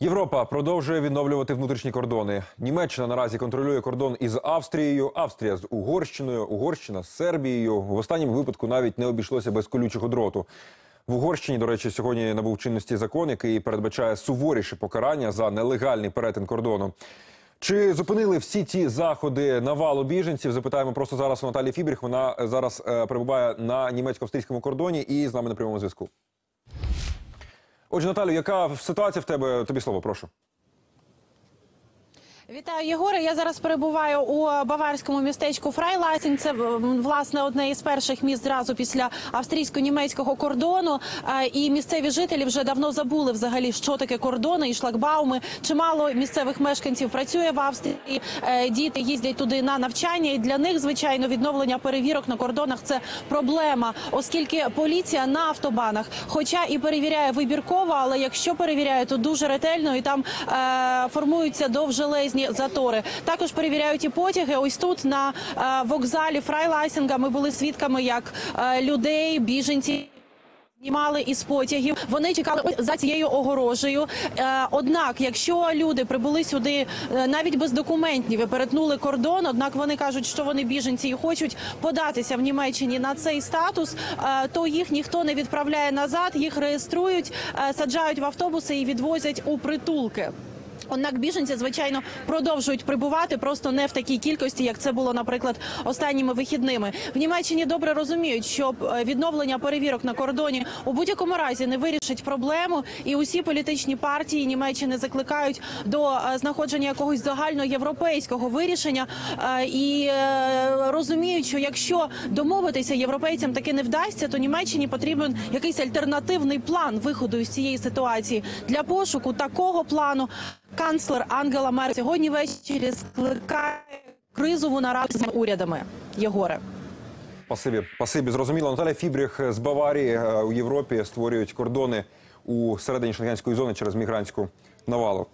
Європа продовжує відновлювати внутрішні кордони. Німеччина наразі контролює кордон із Австрією, Австрія з Угорщиною, Угорщина з Сербією. В останньому випадку навіть не обійшлося без колючого дроту. В Угорщині, до речі, сьогодні набув чинності закон, який передбачає суворіше покарання за нелегальний перетин кордону. Чи зупинили всі ці заходи навалу біженців? Запитаємо просто зараз у Наталії Фібріх. Вона зараз е, перебуває на німецько-австрійському кордоні і з нами на прямому зв'язку. Отже, Наталю, яка ситуація в тебе? Тобі слово, прошу. Вітаю, Єгоре. Я зараз перебуваю у баварському містечку Фрайласінг. Це власне одне із перших міст зразу після австрійсько-німецького кордону. Е, І місцеві жителі вже давно забули взагалі, що таке кордони і шлагбауми. Чимало місцевих мешканців працює в Австрії. Е, Діти їздять туди на навчання. І для них, звичайно, відновлення перевірок на кордонах це проблема, оскільки поліція на автобанах, хоча і перевіряє вибірково, але якщо перевіряє, то дуже ретельно і там е, формуються довжелезні затори. Також перевіряють і потяги. Ось тут на е, вокзалі Фрайлайсінга ми були свідками, як е, людей, біженці. Знімали із потягів. Вони чекали за цією огорожею. Е, однак, якщо люди прибули сюди навіть без документів перетнули кордон, однак вони кажуть, що вони біженці і хочуть податися в Німеччині на цей статус, то їх ніхто не відправляє назад, їх реєструють, саджають в автобуси і відвозять у притулки. Однак біженці, звичайно, продовжують прибувати просто не в такій кількості, як це було, наприклад, останніми вихідними. В Німеччині добре розуміють, що е, відновлення перевірок на кордоні у будь-якому разі не вирішить проблему, і усі політичні партії Німеччини закликають до е, знаходження якогось загальноєвропейського вирішення е, і розуміють, що якщо домовитися європейцям таки не вдасться, то Німеччині потрібен якийсь альтернативний план виходу із цієї ситуації для пошуку такого плану. Канцлер Ангела Мер сьогодні ввечері скликає кризову нараду з урядами. Єгоре. Пасибі, пасибі, Зрозуміло. Наталя Фібріх з Баварії е, у Європі створюють кордони у середині шенгенської зони через мігрантську навалу.